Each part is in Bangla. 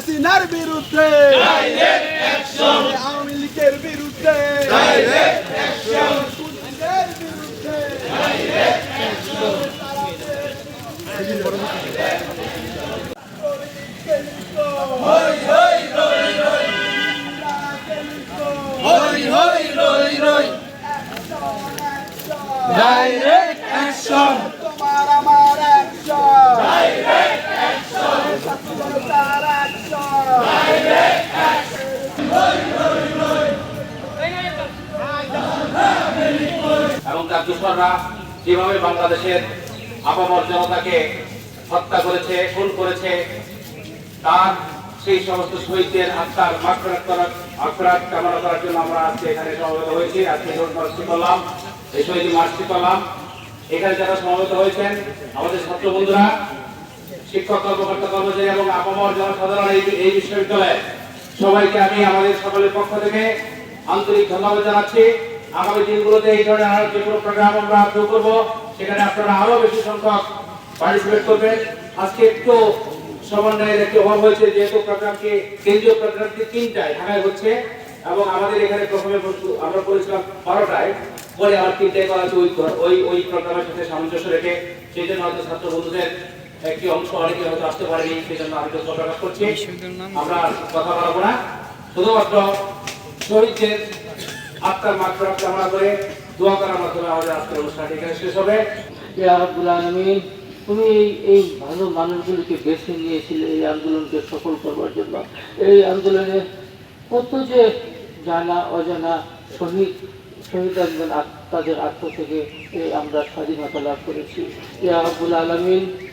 হাসিনার বিরুদ্ধে আওয়ামী লীগের বিরুদ্ধে Direct action! তার দূষণরা যেভাবে বাংলাদেশের আপামর জনতাকে হত্যা করেছে, খুন করেছে, তার সেই সমস্ত শহীদদের আত্মার মাকড়াত করার আক্রাত কামনা করার জন্য আমরা আজকে এখানে সমবেত হয়েছি। আজকে রোড মার্চি করলাম। এই শহীদ মার্চি করলাম। এখানে যারা সমবেত হয়েছেন, আমাদের ছাত্র বন্ধুরা, শিক্ষক, কর্মকর্তা, কর্মচারী এবং আপামর জনসাধারণ এই এই বিশ্ববিদ্যালয়ে সবাইকে আমি, আমাদের সকলের পক্ষ থেকে আন্তরিক ধন্যবাদ জানাচ্ছি। আগামী দিনগুলোতে এই ধরনের আরও যে কোনো প্রোগ্রাম আমরা শুরু করব, সেখানে আপনারা আরও বেশি সংখ্যক পার্টিসিপেট করবেন। আজকে একটু সমন্বয়ের একটি অভাব হয়েছে, যেহেতু প্রোগ্রামকে কেন্দ্রীয় প্রোগ্রামটি তিনটায় ঢাকায় হচ্ছে, এবং আমাদের এখানে প্রথমে আমরা করেছিলাম বারোটায়, পরে আবার তিনটায় করা হচ্ছে ওই ওই ওই প্রোগ্রামের সাথে সামঞ্জস্য রেখে, সেই জন্য হয়তো ছাত্র বন্ধুদের একটি অংশ অনেকে হয়তো আসতে পারেনি, সেই জন্য আমি প্রকাশ করছি। আমরা কথা বলব না। শুধুমাত্র শহীদদের আত্মার মাত্রা কামনা করে দোয়া করার মাধ্যমে আমাদের আজকের অনুষ্ঠানটি এখানে শেষ হবে। তুমি এই ভালো মানুষগুলোকে বেছে নিয়েছিলে এই আন্দোলনকে সফল করবার জন্য। এই আন্দোলনে কত যে জানা, অজানা শহীদ শহীদ আত- তাদের আত্ম থেকে আমরা স্বাধীনতা লাভ করেছি। ইয়া রাব্বুল আলামিন,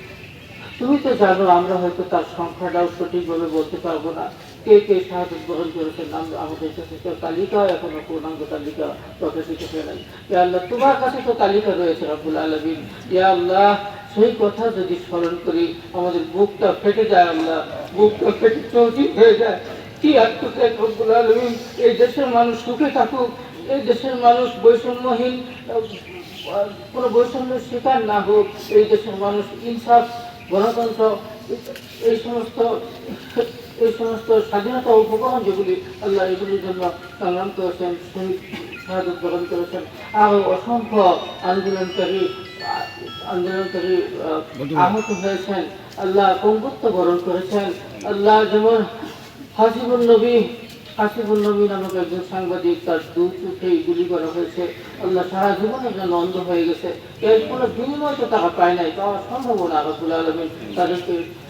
তুমি তো জানো আমরা হয়তো তার সংখ্যাটাও সঠিকভাবে বলতে পারব না। কে কে সাহায্য গ্রহণ করেছেন আমরা আমাদের কাছে তালিকা, এখনও পূর্ণাঙ্গ তালিকা প্রকাশিত হয়ে নাই। আল্লাহ, তোমার কাছে তো তালিকা রয়েছে রব্বুল আলমিন। ইয়া আল্লাহ, সেই কথা যদি স্মরণ করি, আমাদের বুকটা ফেটে যায় আল্লাহ, বুকটা ফেটে চৌচিত হয়ে যায়। কি আত্মত্যাগ রব্বুল আলমিন? এই দেশের মানুষ সুখে থাকুক, এই দেশের মানুষ বৈষম্যহীন কোনো বৈষম্যের শিকার না হোক, এই দেশের মানুষ ইনসাফ, গণতন্ত্র, এই সমস্ত এই সমস্ত স্বাধীনতা উপকরণ যেগুলি আল্লাহ এগুলির জন্য সংগ্রাম করেছেন শহীদ শাহাদত গ্রহণ করেছেন আরও অসংখ্য আন্দোলনকারী আন্দোলনকারী আহ, আহত হয়েছেন আল্লাহ পঙ্গুত্ব বরণ করেছেন আল্লাহ যেমন হাসিবুল নবী হাসিবুল নবী নামক একজন সাংবাদিক তার দু চোখেই গুলি করা হয়েছে আল্লাহ সারা জীবনের জন্য অন্ধ হয়ে গেছে এর কোনো বিনিময় তো তারা পায় নাই পাওয়া সম্ভব না আলমিন তাদেরকে